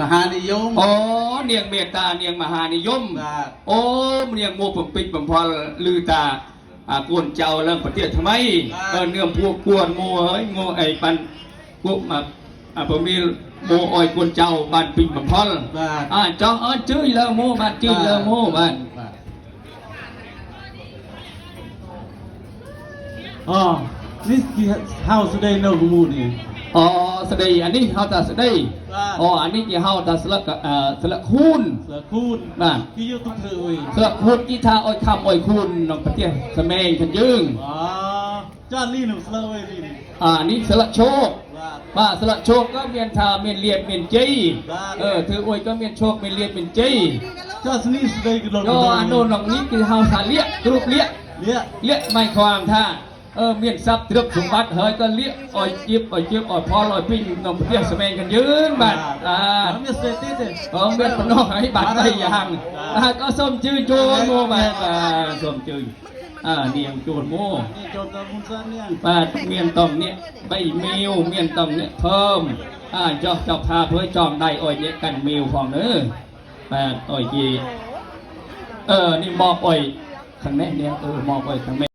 มหานิยม อ๋อเนียงเมตตาเนียงมหานิยมโอ้เนียงโมผมปิดผมพอลือตาอ่ากวนเจ้าเรื่องประเทศทำไมครัเนื้องพวกกวนโมเฮ้ยโมไอปันกุ๊มาอ่าผมมีโมอ้อยกวนเจ้าบ้านปิดผมพอลอ่าจ้าเออจื้อแล้วโมบ้าจื้อแล้วโมบานอ๋อ this house today no good นี่ อ๋อ สดยอันนี้เฮาตาสดยอ๋ออันนี้ที่เฮาตาสลักเอ่อสลักคูนเสือคูณบ้านที่อยู่ทุกเธอเว้ยสลักคูนกีทาอ้อยคำอ้อยคูนน้องประเทศสมัยขันยึงอ๋อจ้าลี่หนุ่มเสือเว้ยลี่นี่อ่านี่สลักโชคว่าบ้าสละโชคก็เมียนทาเมียนเลียดเมียนจีบ้าเออถืออวยก็เมียนโชคเมียนเลียดเมียนจีจ้าสนี่สุดได้กระโดดโยอันโนนหลงนี้คือเฮาสาเลียกกรุบเลียกเนี่ยเลียกไม่ความท่า เออเมียนทรัพย์ตรึกสมบัติเฮ้ยก็เลียกอ่อยจิบอ่อยจิบอ่อยพอลอยปิ้งนมเพียงสมัยกันยืนบัดอ่าแล้วมีสเตติสเนี่ยเออเมียนปนอกให้บัดได้ยังอ่าก็ส้มจื้อโจโมบัดอ่าส้มจื้ออ่าเนียงโจโมนี่โจทย์ตะมุนซันเนี่ยปาดเมียนตองเนี่ยใบมิวเมียนตองเนี่ยเพิ่มอ่าเจอกจอกพาเพื่อจองได้อ้อยเนี่ยกันมิวของเด้อปาดอ้อยจีเออนี่มอบอ้อยข้างแม่เนี่ยเออมอบอ้อยข้างแม่